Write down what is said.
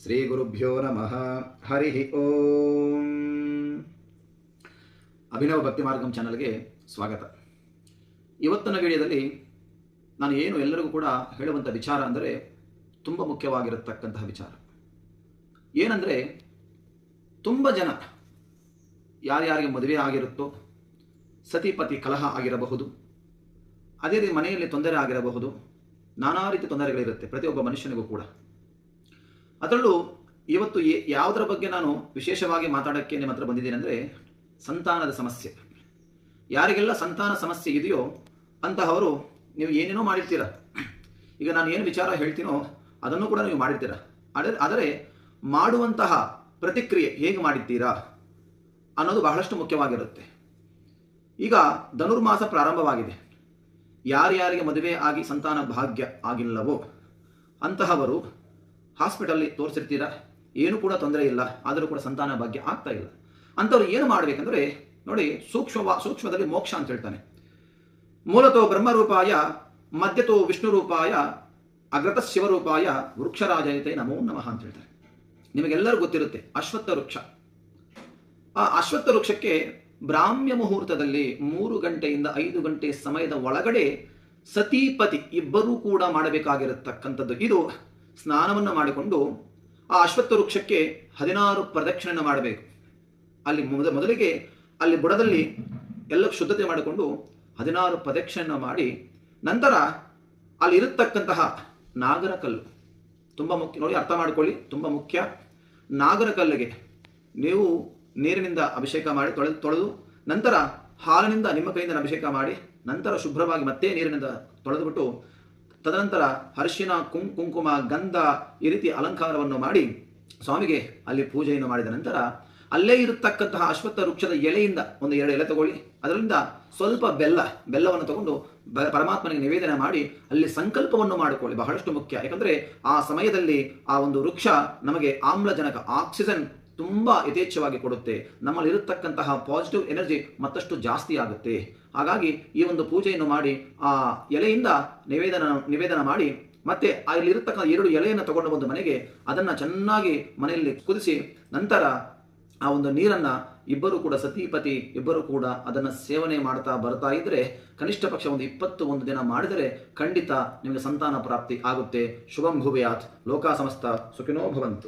ಶ್ರೀ ಗುರುಭ್ಯೋ ನಮಃ. ಹರಿ ಓಂ. ಅಭಿನವ ಭಕ್ತಿ ಮಾರ್ಗಂ ಚಾನಲ್ಗೆ ಸ್ವಾಗತ. ಇವತ್ತಿನ ವಿಡಿಯೋದಲ್ಲಿ ನಾನು ಏನು ಎಲ್ಲರಿಗೂ ಕೂಡ ಹೇಳುವಂಥ ವಿಚಾರ ಅಂದರೆ ತುಂಬ ಮುಖ್ಯವಾಗಿರತಕ್ಕಂತಹ ವಿಚಾರ. ಏನಂದರೆ ತುಂಬ ಜನ ಯಾರ್ಯಾರಿಗೆ ಮದುವೆ ಆಗಿರುತ್ತೋ, ಸತಿಪತಿ ಕಲಹ ಆಗಿರಬಹುದು, ಅದೇ ರೀತಿ ಮನೆಯಲ್ಲಿ ತೊಂದರೆ ಆಗಿರಬಹುದು, ನಾನಾ ರೀತಿ ತೊಂದರೆಗಳಿರುತ್ತೆ ಪ್ರತಿಯೊಬ್ಬ ಮನುಷ್ಯನಿಗೂ ಕೂಡ. ಅದರಲ್ಲೂ ಇವತ್ತು ಯಾವುದರ ಬಗ್ಗೆ ನಾನು ವಿಶೇಷವಾಗಿ ಮಾತಾಡೋಕ್ಕೆ ನಿಮ್ಮ ಹತ್ರ ಬಂದಿದ್ದೀನಿ ಅಂದರೆ ಸಂತಾನದ ಸಮಸ್ಯೆ. ಯಾರಿಗೆಲ್ಲ ಸಂತಾನ ಸಮಸ್ಯೆ ಇದೆಯೋ ಅಂತಹವರು ನೀವು ಏನೇನೋ ಮಾಡಿರ್ತೀರ. ಈಗ ನಾನು ಏನು ವಿಚಾರ ಹೇಳ್ತೀನೋ ಅದನ್ನು ಕೂಡ ನೀವು ಮಾಡಿರ್ತೀರ. ಆದರೆ ಆದರೆ ಮಾಡುವಂತಹ ಪ್ರತಿಕ್ರಿಯೆ ಹೇಗೆ ಮಾಡಿದ್ದೀರಾ ಅನ್ನೋದು ಬಹಳಷ್ಟು ಮುಖ್ಯವಾಗಿರುತ್ತೆ. ಈಗ ಧನುರ್ಮಾಸ ಪ್ರಾರಂಭವಾಗಿದೆ. ಯಾರ್ಯಾರಿಗೆ ಮದುವೆ ಆಗಿ ಸಂತಾನ ಭಾಗ್ಯ ಆಗಿಲ್ಲವೋ ಅಂತಹವರು ಹಾಸ್ಪಿಟಲ್ಲಿ ತೋರಿಸಿರ್ತೀರಾ? ಏನು ಕೂಡ ತೊಂದರೆ ಇಲ್ಲ, ಆದರೂ ಕೂಡ ಸಂತಾನ ಭಾಗ್ಯ ಆಗ್ತಾ ಇಲ್ಲ. ಅಂಥವ್ರು ಏನು ಮಾಡಬೇಕಂದ್ರೆ, ನೋಡಿ ಸೂಕ್ಷ್ಮ ಸೂಕ್ಷ್ಮದಲ್ಲಿ ಮೋಕ್ಷ ಅಂತ ಹೇಳ್ತಾನೆ. ಮೂಲತೋ ಬ್ರಹ್ಮರೂಪಾಯ, ಮಧ್ಯತೋ ವಿಷ್ಣು ರೂಪಾಯ ಅಗ್ರತ ಶಿವರೂಪಾಯ ವೃಕ್ಷರಾಜಯತೆ ನಮೋ ನಮಃ ಅಂತ ಹೇಳ್ತಾರೆ. ನಿಮಗೆಲ್ಲರೂ ಗೊತ್ತಿರುತ್ತೆ, ಅಶ್ವತ್ಥ ವೃಕ್ಷ. ಆ ಅಶ್ವತ್ಥ ವೃಕ್ಷಕ್ಕೆ ಬ್ರಾಹ್ಮ್ಯ ಮುಹೂರ್ತದಲ್ಲಿ ಮೂರು ಗಂಟೆಯಿಂದ ಐದು ಗಂಟೆ ಸಮಯದ ಒಳಗಡೆ ಸತೀಪತಿ ಇಬ್ಬರೂ ಕೂಡ ಮಾಡಬೇಕಾಗಿರತಕ್ಕಂಥದ್ದು. ಇದು ಸ್ನಾನವನ್ನು ಮಾಡಿಕೊಂಡು ಆ ಅಶ್ವತ್ಥ ವೃಕ್ಷಕ್ಕೆ ಹದಿನಾರು ಪ್ರದಕ್ಷಿಣೆಯನ್ನು ಮಾಡಬೇಕು. ಅಲ್ಲಿ ಮೊದ- ಮೊದಲಿಗೆ ಅಲ್ಲಿ ಬುಡದಲ್ಲಿ ಎಲ್ಲ ಶುದ್ಧತೆ ಮಾಡಿಕೊಂಡು ಹದಿನಾರು ಪ್ರದಕ್ಷಿಣೆಯನ್ನು ಮಾಡಿ ನಂತರ ಅಲ್ಲಿ ಇರತಕ್ಕಂತಹ ನಾಗರ ಕಲ್ಲು. ತುಂಬ ಮುಖ್ಯ, ನೋಡಿ ಅರ್ಥ ಮಾಡ್ಕೊಳ್ಳಿ, ತುಂಬ ಮುಖ್ಯ. ನಾಗರ ಕಲ್ಲಿಗೆ ನೀವು ನೀರಿನಿಂದ ಅಭಿಷೇಕ ಮಾಡಿ ತೊಳೆದು ತೊಳೆದು ನಂತರ ಹಾಲಿನಿಂದ ನಿಮ್ಮ ಕೈಯಿಂದ ಅಭಿಷೇಕ ಮಾಡಿ, ನಂತರ ಶುಭ್ರವಾಗಿ ಮತ್ತೆ ನೀರಿನಿಂದ ತೊಳೆದುಬಿಟ್ಟು ತದನಂತರ ಅರಿಶಿನ, ಕುಂ, ಕುಂಕುಮ, ಗಂಧ ಈ ರೀತಿ ಅಲಂಕಾರವನ್ನು ಮಾಡಿ ಸ್ವಾಮಿಗೆ ಅಲ್ಲಿ ಪೂಜೆಯನ್ನು ಮಾಡಿದ ನಂತರ ಅಲ್ಲೇ ಇರತಕ್ಕಂತಹ ಅಶ್ವತ್ಥ ವೃಕ್ಷದ ಎಲೆಯಿಂದ ಒಂದು ಎರಡು ಎಲೆ ತಗೊಳ್ಳಿ. ಅದರಿಂದ ಸ್ವಲ್ಪ ಬೆಲ್ಲ, ಬೆಲ್ಲವನ್ನು ತಗೊಂಡು ಪರಮಾತ್ಮನಿಗೆ ನಿವೇದನೆ ಮಾಡಿ ಅಲ್ಲಿ ಸಂಕಲ್ಪವನ್ನು ಮಾಡಿಕೊಳ್ಳಿ. ಬಹಳಷ್ಟು ಮುಖ್ಯ. ಯಾಕಂದ್ರೆ ಆ ಸಮಯದಲ್ಲಿ ಆ ಒಂದು ವೃಕ್ಷ ನಮಗೆ ಆಮ್ಲಜನಕ, ಆಕ್ಸಿಜನ್ ತುಂಬಾ ಯಥೇಚ್ಛವಾಗಿ ಕೊಡುತ್ತೆ. ನಮ್ಮಲ್ಲಿ ಇರತಕ್ಕಂತಹ ಪಾಸಿಟಿವ್ ಎನರ್ಜಿ ಮತ್ತಷ್ಟು ಜಾಸ್ತಿ ಆಗುತ್ತೆ. ಹಾಗಾಗಿ ಈ ಒಂದು ಪೂಜೆಯನ್ನು ಮಾಡಿ, ಆ ಎಲೆಯಿಂದ ನಿವೇದನ ನಿವೇದನ ಮಾಡಿ, ಮತ್ತೆ ಅಲ್ಲಿರತಕ್ಕಂಥ ಎರಡು ಎಲೆಯನ್ನು ತಗೊಂಡು ಬಂದು ಮನೆಗೆ, ಅದನ್ನ ಚೆನ್ನಾಗಿ ಮನೆಯಲ್ಲಿ ಕುದಿಸಿ, ನಂತರ ಆ ಒಂದು ನೀರನ್ನ ಇಬ್ಬರು ಕೂಡ ಸತೀಪತಿ, ಇಬ್ಬರು ಕೂಡ ಅದನ್ನ ಸೇವನೆ ಮಾಡ್ತಾ ಬರ್ತಾ ಇದ್ರೆ, ಕನಿಷ್ಠ ಪಕ್ಷ ಒಂದು ಇಪ್ಪತ್ತು ಒಂದು ದಿನ ಮಾಡಿದರೆ ಖಂಡಿತ ನಿಮಗೆ ಸಂತಾನ ಪ್ರಾಪ್ತಿ ಆಗುತ್ತೆ. ಶುಭಂ ಭುವಿಯಾತ್. ಲೋಕ ಸಮಸ್ತ ಸುಖಿನೋ ಭವಂತು.